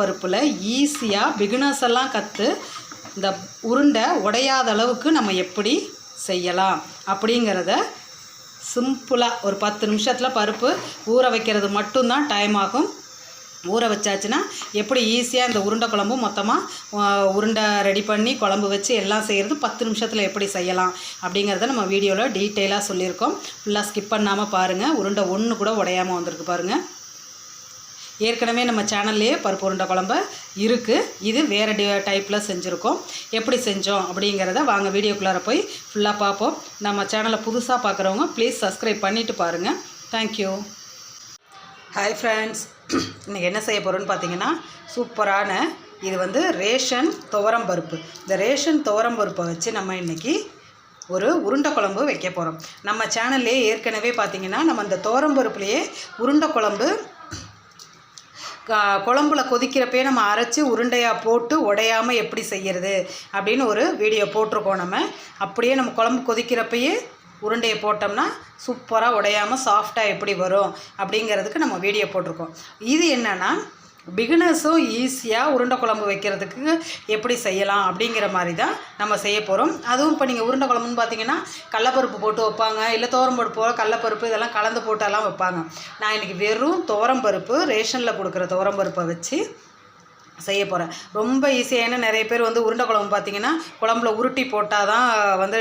பருப்பில் ஈஸியாக பிகினர்ஸ் எல்லாம் கற்று இந்த உருண்டை உடையாத அளவுக்கு நம்ம எப்படி செய்யலாம் அப்படிங்கிறத சிம்பிளாக ஒரு பத்து நிமிஷத்தில் பருப்பு ஊற வைக்கிறது மட்டும்தான் டைம் ஆகும். ஊற வச்சாச்சுன்னா எப்படி ஈஸியாக இந்த உருண்டை குழம்பு மொத்தமாக உருண்டை ரெடி பண்ணி குழம்பு வச்சு எல்லாம் செய்கிறது பத்து நிமிஷத்தில் எப்படி செய்யலாம் அப்படிங்கிறத நம்ம வீடியோவில் டீட்டெயிலாக சொல்லியிருக்கோம். ஃபுல்லாக ஸ்கிப் பண்ணாமல் பாருங்கள் உருண்டை ஒன்று கூட உடையாமல் வந்திருக்கு பாருங்கள் ஏற்கனவே நம்ம சேனல்லையே பருப்பு உருண்டை குழம்பு இருக்குது இது வேறு டி டைப்பில் செஞ்சுருக்கோம். எப்படி செஞ்சோம் அப்படிங்கிறத வாங்க வீடியோக்குள்ளார போய் ஃபுல்லாக பார்ப்போம். நம்ம சேனலை புதுசாக பார்க்குறவங்க ப்ளீஸ் சப்ஸ்கிரைப் பண்ணிவிட்டு பாருங்கள் தேங்க்யூ ஹாய் ஃப்ரெண்ட்ஸ் இன்றைக்கி என்ன செய்ய போகிறோன்னு பார்த்தீங்கன்னா சூப்பரான இது வந்து ரேஷன் துவரம் பருப்பு. இந்த ரேஷன் துவரம் பருப்பை வச்சு நம்ம இன்றைக்கி ஒரு உருண்டை குழம்பு வைக்க போகிறோம் நம்ம சேனல்லே ஏற்கனவே பார்த்திங்கன்னா நம்ம இந்த துவரம் பருப்புலேயே உருண்டை குழம்பு குழம்புல கொதிக்கிறப்பே நம்ம அரைச்சி உருண்டையாக போட்டு உடையாமல் எப்படி செய்கிறது அப்படின்னு ஒரு வீடியோ போட்டிருக்கோம் நம்ம. அப்படியே நம்ம குழம்பு கொதிக்கிறப்பயே உருண்டையை போட்டோம்னா சூப்பராக உடையாமல் சாஃப்டாக எப்படி வரும் அப்படிங்கிறதுக்கு நம்ம வீடியோ போட்டிருக்கோம். இது என்னென்னா பிகினர்ஸும் ஈஸியாக உருண்டை குழம்பு வைக்கிறதுக்கு எப்படி செய்யலாம் அப்படிங்கிற மாதிரி தான் நம்ம செய்ய போகிறோம் அதுவும் இப்போ நீங்கள் உருண்டை குழம்புன்னு பார்த்தீங்கன்னா கடலப்பருப்பு போட்டு வைப்பாங்க. இல்லை பருப்பு கடலப்பருப்பு இதெல்லாம் கலந்து போட்டெல்லாம் வைப்பாங்க. நான் இன்றைக்கி வெறும் துவரம்பருப்பு ரேஷனில் கொடுக்குற துவரம்பருப்பை வச்சு செய்ய போகிறேன் ரொம்ப ஈஸியான நிறைய பேர் வந்து உருண்டை குழம்பு பார்த்தீங்கன்னா குழம்புல உருட்டி போட்டால் தான் வந்து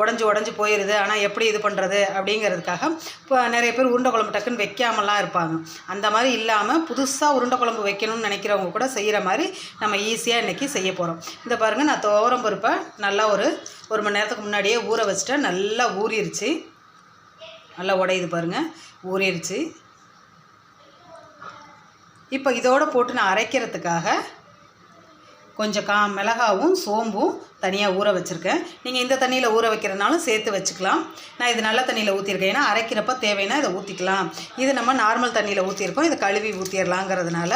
உடஞ்சி உடஞ்சி போயிடுது ஆனால் எப்படி இது பண்ணுறது அப்படிங்கிறதுக்காக இப்போ நிறைய பேர் உருண்டை குழம்பு டக்குன்னு வைக்காமலாம் இருப்பாங்க. அந்த மாதிரி இல்லாமல் புதுசாக உருண்டை குழம்பு வைக்கணும்னு நினைக்கிறவங்க கூட செய்கிற மாதிரி நம்ம ஈஸியாக இன்றைக்கி செய்ய போகிறோம் இந்த பாருங்கள் நான் துவரம் பருப்பை நல்லா ஒரு ஒரு மணி நேரத்துக்கு முன்னாடியே ஊற வச்சுட்டேன். நல்லா ஊறிடுச்சு நல்லா உடையுது பாருங்கள் ஊறிடுச்சு இப்போ இதோட போட்டு நான் அரைக்கிறதுக்காக கொஞ்சம் கா மிளகாவும் சோம்பும் தனியாக ஊற வச்சுருக்கேன். நீங்கள் இந்த தண்ணியில் ஊற வைக்கிறதுனாலும் சேர்த்து வச்சுக்கலாம். நான் இது நல்ல தண்ணியில் ஊற்றிருக்கேன் ஏன்னா அரைக்கிறப்ப தேவைன்னா இதை ஊற்றிக்கலாம் இது நம்ம நார்மல் தண்ணியில் ஊற்றிருக்கோம் இதை கழுவி ஊற்றிடலாங்கிறதுனால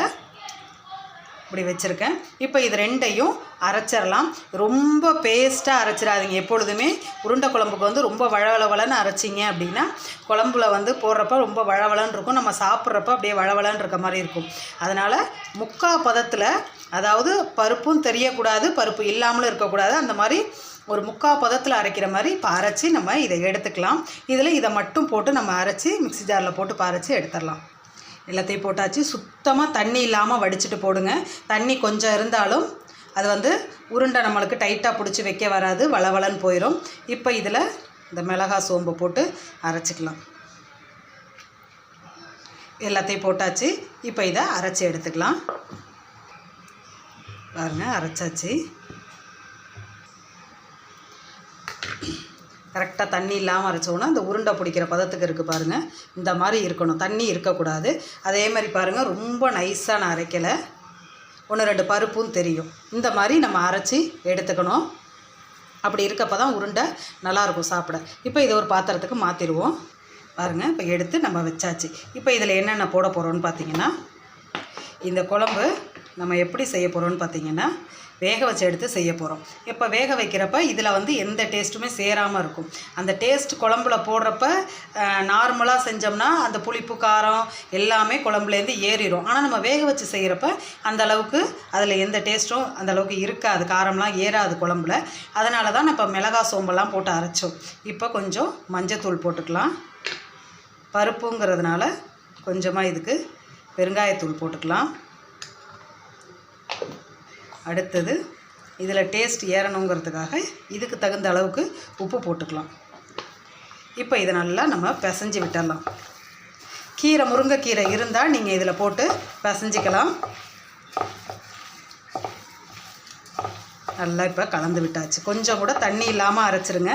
இப்படி வச்சுருக்கேன். இப்போ இது ரெண்டையும் அரைச்சிடலாம் ரொம்ப பேஸ்ட்டாக அரைச்சிடாதீங்க எப்பொழுதுமே உருண்டை குழம்புக்கு வந்து ரொம்ப வளவளவலன்னு அரைச்சிங்க அப்படின்னா குழம்புல வந்து போடுறப்ப ரொம்ப வளவலன்னு இருக்கும். நம்ம சாப்பிட்றப்ப அப்படியே வளவலன்னு இருக்க மாதிரி இருக்கும். அதனால் முக்கா பதத்தில் அதாவது பருப்பும் தெரியக்கூடாது பருப்பு இல்லாமலும் இருக்கக்கூடாது அந்த மாதிரி ஒரு முக்கா பதத்தில் அரைக்கிற மாதிரி இப்போ அரைச்சி நம்ம இதை எடுத்துக்கலாம். இதில் இதை மட்டும் போட்டு நம்ம அரைச்சி மிக்ஸி ஜாரில் போட்டு இப்போ அரைச்சி எடுத்துடலாம் எல்லாத்தையும் போட்டாச்சு. சுத்தமாக தண்ணி இல்லாமல் வடிச்சிட்டு போடுங்க. தண்ணி கொஞ்சம் இருந்தாலும் அது வந்து உருண்டை நம்மளுக்கு டைட்டாக பிடிச்சி வைக்க வராது. வளவளன்னு போயிடும் இப்போ இதில் இந்த மிளகா சோம்பு போட்டு அரைச்சிக்கலாம். எல்லாத்தையும் போட்டாச்சு. இப்போ இதை அரைச்சி எடுத்துக்கலாம். பாருங்கள் அரைச்சாச்சு. கரெக்டாக தண்ணி இல்லாமல் அரைச்சோன்னா இந்த உருண்டை பிடிக்கிற பதத்துக்கு இருக்குது பாருங்கள் இந்த மாதிரி இருக்கணும். தண்ணி இருக்கக்கூடாது. அதே மாதிரி பாருங்கள் ரொம்ப நைஸாக நான் அரைக்கலை. ஒன்று ரெண்டு பருப்பும் தெரியும். இந்த மாதிரி நம்ம அரைச்சி எடுத்துக்கணும். அப்படி இருக்கப்போ தான் உருண்டை நல்லாயிருக்கும் சாப்பிட. இப்போ இதை ஒரு பாத்திரத்துக்கு மாற்றிடுவோம் பாருங்கள் இப்போ எடுத்து நம்ம வச்சாச்சு. இப்போ இதில் என்னென்ன போட போகிறோன்னு பார்த்தீங்கன்னா இந்த குழம்பு நம்ம எப்படி செய்ய போகிறோன்னு பார்த்தீங்கன்னா வேக வச்சு எடுத்து செய்ய போகிறோம் இப்போ வேக வைக்கிறப்ப இதில் வந்து எந்த டேஸ்ட்டுமே சேராமல் இருக்கும். அந்த டேஸ்ட் குழம்புல போடுறப்ப நார்மலாக செஞ்சோம்னா அந்த புளிப்பு காரம் எல்லாமே குழம்புலேருந்து ஏறிடும் ஆனால் நம்ம வேக வச்சு செய்கிறப்ப அந்த அளவுக்கு அதில் எந்த டேஸ்ட்டும் அந்த அளவுக்கு இருக்காது. காரம்லாம் ஏறாது குழம்புல. அதனால தான் இப்போ மிளகா சோம்பெல்லாம் போட்டு அரைச்சோம். இப்போ கொஞ்சம் மஞ்சத்தூள் போட்டுக்கலாம். பருப்புங்கிறதுனால கொஞ்சமாக இதுக்கு பெருங்காயத்தூள் போட்டுக்கலாம். அடுத்தது இதில் டேஸ்ட் ஏறணுங்கிறதுக்காக இதுக்கு தகுந்த அளவுக்கு உப்பு போட்டுக்கலாம். இப்போ இதை நல்லா நம்ம பிசைஞ்சு விட்டுடலாம். கீரை முருங்கைக்கீரை இருந்தால் நீங்கள் இதில் போட்டு பிசைஞ்சிக்கலாம். நல்லா இப்போ கலந்து விட்டாச்சு. கொஞ்சம் கூட தண்ணி இல்லாமல் அரைச்சிருங்க.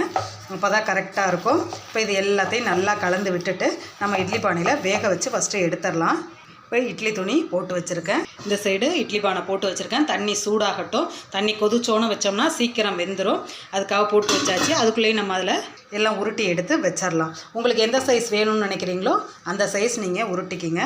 அப்போ தான் கரெக்டாக இருக்கும். இப்போ இது எல்லாத்தையும் நல்லா கலந்து விட்டுட்டு நம்ம இட்லி பானையில் வேக வச்சு ஃபஸ்ட்டு எடுத்துடலாம். இப்போ இட்லி துணி போட்டு வச்சுருக்கேன். இந்த சைடு இட்லி பானை போட்டு வச்சுருக்கேன். தண்ணி சூடாகட்டும். தண்ணி கொதிச்சோன்னு வச்சோம்னா சீக்கிரம் வெந்துடும் அதுக்காக போட்டு வச்சாச்சு. அதுக்குள்ளேயும் நம்ம அதில் எல்லாம் உருட்டி எடுத்து வச்சிடலாம் உங்களுக்கு எந்த சைஸ் வேணும்னு நினைக்கிறீங்களோ அந்த சைஸ் நீங்கள் உருட்டிக்கிங்க.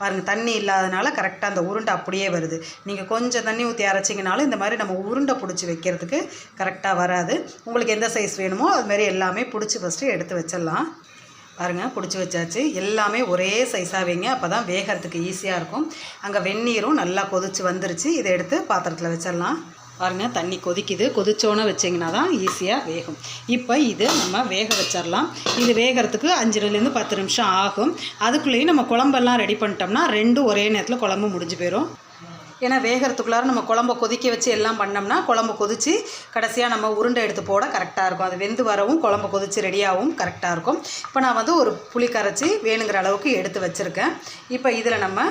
பாருங்கள் தண்ணி இல்லாதனால கரெக்டாக அந்த உருண்டை அப்படியே வருது. நீங்கள் கொஞ்சம் தண்ணி ஊற்றி அரைச்சிங்கனாலும் இந்த மாதிரி நம்ம உருண்டை பிடிச்சி வைக்கிறதுக்கு கரெக்டாக வராது. உங்களுக்கு எந்த சைஸ் வேணுமோ அதுமாரி எல்லாமே பிடிச்சி ஃபஸ்ட்டு எடுத்து வச்சிடலாம் பாருங்கள் பிடிச்சி வச்சாச்சு. எல்லாமே ஒரே சைஸாக வைங்க. அப்போ தான் வேகிறதுக்கு ஈஸியாக இருக்கும். அங்கே வெந்நீரும் நல்லா கொதிச்சு வந்துருச்சு. இதை எடுத்து பாத்திரத்தில் வச்சிடலாம். பாருங்கள் தண்ணி கொதிக்குது. கொதிச்சோன்னே வச்சிங்கன்னா தான் ஈஸியாக வேகும். இப்போ இது நம்ம வேக வச்சிடலாம். இது வேகிறதுக்கு அஞ்சுலேருந்து பத்து நிமிஷம் ஆகும். அதுக்குள்ளேயும் நம்ம குழம்பெல்லாம் ரெடி பண்ணிட்டோம்னா ரெண்டும் ஒரே நேரத்தில் குழம்பு முடிஞ்சு போயிடும் ஏன்னா வேகிறதுக்குள்ளார நம்ம குழம்ப கொதிக்க வச்சு எல்லாம் பண்ணோம்னா குழம்பு கொதித்து கடைசியாக நம்ம உருண்டை எடுத்து போட கரெக்டாக இருக்கும். அது வெந்து வரவும் குழம்பு கொதித்து ரெடியாகவும் கரெக்டாக இருக்கும். இப்போ நான் வந்து ஒரு புளி கரைச்சி வேணுங்கிற அளவுக்கு எடுத்து வச்சுருக்கேன். இப்போ இதில் நம்ம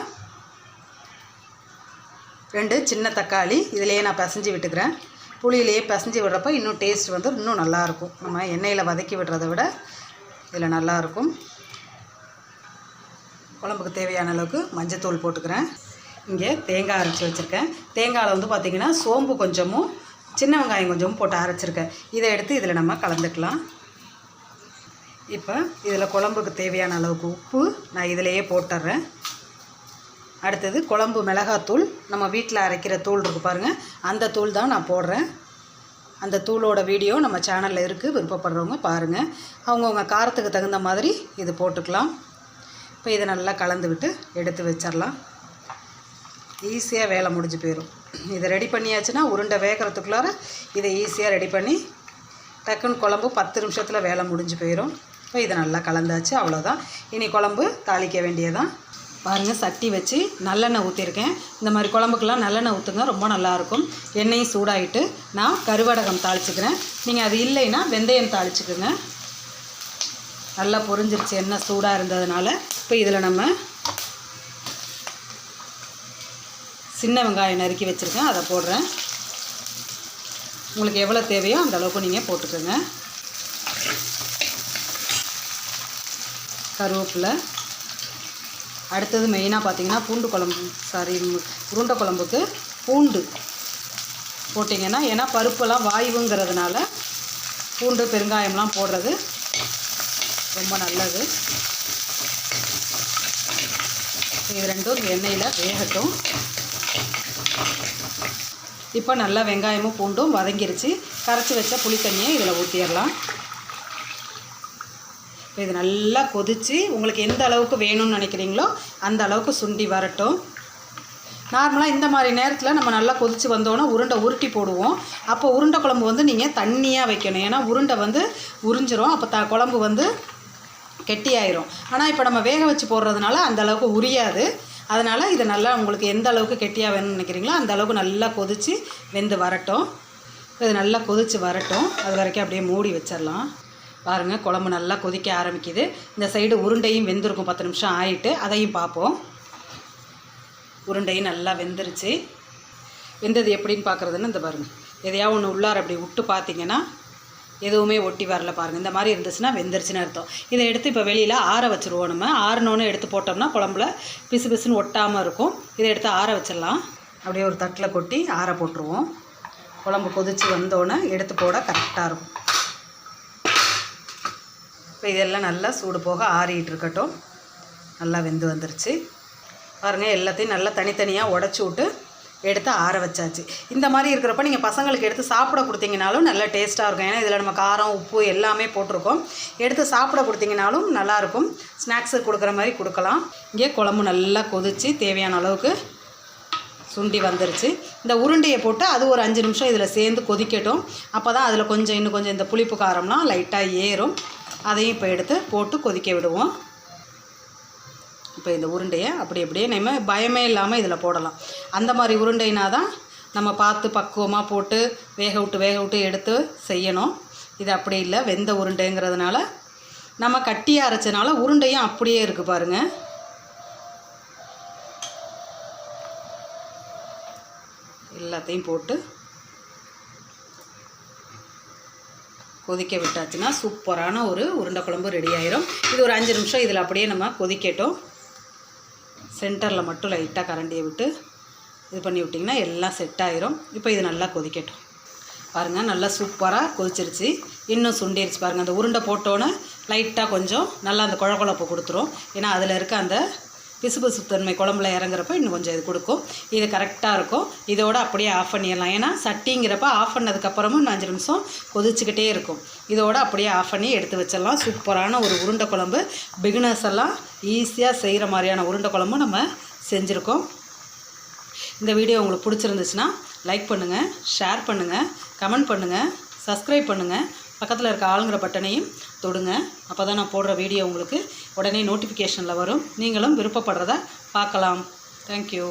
ரெண்டு சின்ன தக்காளி இதிலேயே நான் பிசைஞ்சு விட்டுக்கிறேன். புளியிலேயே பிசைஞ்சு விடுறப்ப இன்னும் டேஸ்ட் வந்து இன்னும் நல்லாயிருக்கும் நம்ம எண்ணெயில் வதக்கி விடுறத விட இதில் நல்லாயிருக்கும் குழம்புக்கு தேவையான அளவுக்கு மஞ்சத்தூள் போட்டுக்கிறேன். இங்கே தேங்காய் அரைச்சி வச்சுருக்கேன். தேங்காயில் வந்து பார்த்திங்கன்னா சோம்பு கொஞ்சமும் சின்ன வெங்காயம் கொஞ்சமும் போட்டு அரைச்சிருக்கேன். இதை எடுத்து இதில் நம்ம கலந்துக்கலாம். இப்போ இதில் குழம்புக்கு தேவையான அளவுக்கு உப்பு நான் இதிலையே போட்டுடுறேன் அடுத்தது குழம்பு மிளகாத்தூள். நம்ம வீட்டில் அரைக்கிற தூள் இருக்குது பாருங்கள் அந்த தூள் தான் நான் போடுறேன். அந்த தூளோட வீடியோ நம்ம சேனலில் இருக்குது விருப்பப்படுறவங்க பாருங்கள் அவங்கவுங்க காரத்துக்கு தகுந்த மாதிரி இது போட்டுக்கலாம். இப்போ இதை நல்லா கலந்து விட்டு எடுத்து வச்சிடலாம். ஈஸியாக வேலை முடிஞ்சு போயிடும் இதை ரெடி பண்ணியாச்சுன்னா உருண்டை வேகிறதுக்குள்ளார இதை ஈஸியாக ரெடி பண்ணி டக்குன்னு குழம்பு பத்து நிமிஷத்தில் வேலை முடிஞ்சு போயிடும் இப்போ இதை நல்லா கலந்தாச்சு அவ்வளோதான் இனி குழம்பு தாளிக்க வேண்டியதான் பாருங்கள் சட்டி வச்சு நல்லெண்ணெய் ஊற்றிருக்கேன் இந்த மாதிரி குழம்புக்கெல்லாம் நல்லெண்ணெய் ஊற்றுங்க ரொம்ப நல்லாயிருக்கும் எண்ணெயும் சூடாகிட்டு நான் கருவடகம் தாளிச்சுக்கிறேன். நீங்கள் அது இல்லைன்னா வெந்தயம் தாளிச்சுக்குங்க. நல்லா பொரிஞ்சிருச்சு எண்ணெய் சூடாக இருந்ததுனால. இப்போ இதில் நம்ம சின்ன வெங்காயம் நறுக்கி வச்சுருக்கேன் அதை போடுறேன். உங்களுக்கு எவ்வளோ தேவையோ அந்த அளவுக்கு நீங்கள் போட்டுக்கோங்க. கருவேப்பிலை. அடுத்தது மெயினாக பார்த்தீங்கன்னா பூண்டு குழம்பு சாரி உருண்டை குழம்புக்கு பூண்டு போட்டிங்கன்னா ஏன்னா பருப்பெல்லாம் வாயுங்கிறதுனால பூண்டு பெருங்காயம்லாம் போடுறது ரொம்ப நல்லது. இது ரெண்டும் எண்ணெயில் வேகட்டும். இப்போ நல்லா வெங்காயமும் பூண்டும் வதங்கிருச்சு. கரைச்சி வச்ச புளி தண்ணியை இதில் ஊற்றிடலாம் இப்போ இது நல்லா கொதித்து உங்களுக்கு எந்த அளவுக்கு வேணும்னு நினைக்கிறீங்களோ அந்த அளவுக்கு சுண்டி வரட்டும். நார்மலாக இந்த மாதிரி நேரத்தில் நம்ம நல்லா கொதித்து வந்தோன்னே உருண்டை உருட்டி போடுவோம். அப்போ உருண்டை குழம்பு வந்து நீங்கள் தண்ணியாக வைக்கணும். ஏன்னா உருண்டை வந்து உறிஞ்சிரும். அப்போ த குழம்பு வந்து கெட்டியாயிரும். ஆனால் இப்போ நம்ம வேக வச்சு போடுறதுனால அந்த அளவுக்கு உரியாது. அதனால் இதை நல்லா உங்களுக்கு எந்த அளவுக்கு கெட்டியாக வேணும்னு நினைக்கிறீங்களோ அந்த அளவுக்கு நல்லா கொதித்து வெந்து வரட்டும். இது நல்லா கொதித்து வரட்டும். அது வரைக்கும் அப்படியே மூடி வச்சிடலாம். பாருங்கள் குழம்பு நல்லா கொதிக்க ஆரம்பிக்குது. இந்த சைடு உருண்டையும் வெந்திருக்கும். பத்து நிமிஷம் ஆயிட்டு அதையும் பார்ப்போம். உருண்டையும் நல்லா வெந்துருச்சு. வெந்தது எப்படின்னு பார்க்குறதுன்னு இந்த பாருங்கள் எதையா ஒன்று உள்ளார அப்படி விட்டு பார்த்தீங்கன்னா எதுவுமே ஒட்டி வரல பாருங்கள் இந்த மாதிரி இருந்துச்சுன்னா வெந்துருச்சுன்னு அர்த்தம். இதை எடுத்து இப்போ வெளியில் ஆற வச்சுருவோம் நம்ம. ஆறினோன்னு எடுத்து போட்டோம்னா குழம்புல பிசு பிசுன்னு ஒட்டாமல் இருக்கும். இதை எடுத்து ஆற வச்சிடலாம். அப்படியே ஒரு தட்டில் கொட்டி ஆற போட்டுருவோம். குழம்பு கொதித்து வந்தோன்னே எடுத்து போட கரெக்டாக இருக்கும். இப்போ இதெல்லாம் நல்லா சூடு போக ஆறிகிட்டு இருக்கட்டும். நல்லா வெந்து வந்துருச்சு. பாருங்கள் எல்லாத்தையும் நல்லா தனித்தனியாக உடச்சி விட்டு எடுத்து ஆற வச்சாச்சு. இந்த மாதிரி இருக்கிறப்ப நீங்கள் பசங்களுக்கு எடுத்து சாப்பிட கொடுத்தீங்கனாலும் நல்ல டேஸ்ட்டாக இருக்கும். ஏன்னா இதில் நம்ம காரம் உப்பு எல்லாமே போட்டிருக்கோம். எடுத்து சாப்பிட கொடுத்தீங்கனாலும் நல்லாயிருக்கும் ஸ்நாக்ஸுக்கு கொடுக்குற மாதிரி கொடுக்கலாம். இங்கே குழம்பு நல்லா கொதித்து தேவையான அளவுக்கு சுண்டி வந்துருச்சு. இந்த உருண்டையை போட்டு அது ஒரு அஞ்சு நிமிஷம் இதில் சேர்ந்து கொதிக்கட்டும். அப்போ தான் அதில் கொஞ்சம் இன்னும் கொஞ்சம் இந்த புளிப்பு காரம்லாம் லைட்டாக ஏறும். அதையும் இப்போ எடுத்து போட்டு கொதிக்க விடுவோம். இப்போ இந்த உருண்டையை அப்படி அப்படியே நம்ம பயமே இல்லாமல் இதில் போடலாம். அந்த மாதிரி உருண்டைனா தான் நம்ம பார்த்து பக்குவமாக போட்டு வேக விட்டு வேக விட்டு எடுத்து செய்யணும். இது அப்படி இல்லை வெந்த உருண்டைங்கிறதுனால நம்ம கட்டியாக அரைச்சனால உருண்டையும் அப்படியே இருக்குது பாருங்கள் எல்லாத்தையும் போட்டு கொதிக்க விட்டாச்சுன்னா சூப்பரான ஒரு உருண்டை குழம்பு ரெடி ஆயிரும். இது ஒரு அஞ்சு நிமிஷம் இதில் அப்படியே நம்ம கொதிக்கட்டும். சென்டரில் மட்டும் லைட்டாக கரண்டியை விட்டு இது பண்ணி விட்டிங்கன்னா எல்லாம் செட் ஆயிரும். இப்போ இது நல்லா கொதிக்கட்டும். பாருங்கள் நல்லா சூப்பராக கொதிச்சிருச்சு. இன்னும் சுண்டிருச்சு பாருங்கள் அந்த உருண்டை போட்டோன்னே லைட்டாக கொஞ்சம் நல்லா அந்த குழ குழப்பு கொடுத்துரும். ஏன்னா அதில் இருக்க அந்த பிசுபிசுத்தன்மை குழம்புல இறங்குறப்ப இன்னும் கொஞ்சம் இது கொடுக்கும். இது கரெக்டாக இருக்கும். இதோட அப்படியே ஆஃப் பண்ணிடலாம். ஏன்னா சட்டிங்கிறப்ப ஆஃப் பண்ணதுக்கப்புறமும் இன்னும் அஞ்சு நிமிஷம் கொதிச்சுக்கிட்டே இருக்கும். இதோட அப்படியே ஆஃப் பண்ணி எடுத்து வச்சிடலாம். சூப்பரான ஒரு உருண்டை குழம்பு. பிகினர்ஸ் எல்லாம் ஈஸியாக செய்கிற மாதிரியான உருண்டை குழம்பும் நம்ம செஞ்சுருக்கோம். இந்த வீடியோ உங்களுக்கு பிடிச்சிருந்துச்சுன்னா லைக் பண்ணுங்கள் ஷேர் பண்ணுங்கள் கமெண்ட் பண்ணுங்கள் சப்ஸ்கிரைப் பண்ணுங்கள் பக்கத்தில் இருக்க ஆளுங்கிற பட்டனையும் தொடுங்க. அப்போ தான் நான் போடுற வீடியோ உங்களுக்கு உடனே நோட்டிஃபிகேஷனில் வரும். நீங்களும் விருப்பப்படுறத பார்க்கலாம். தேங்க்யூ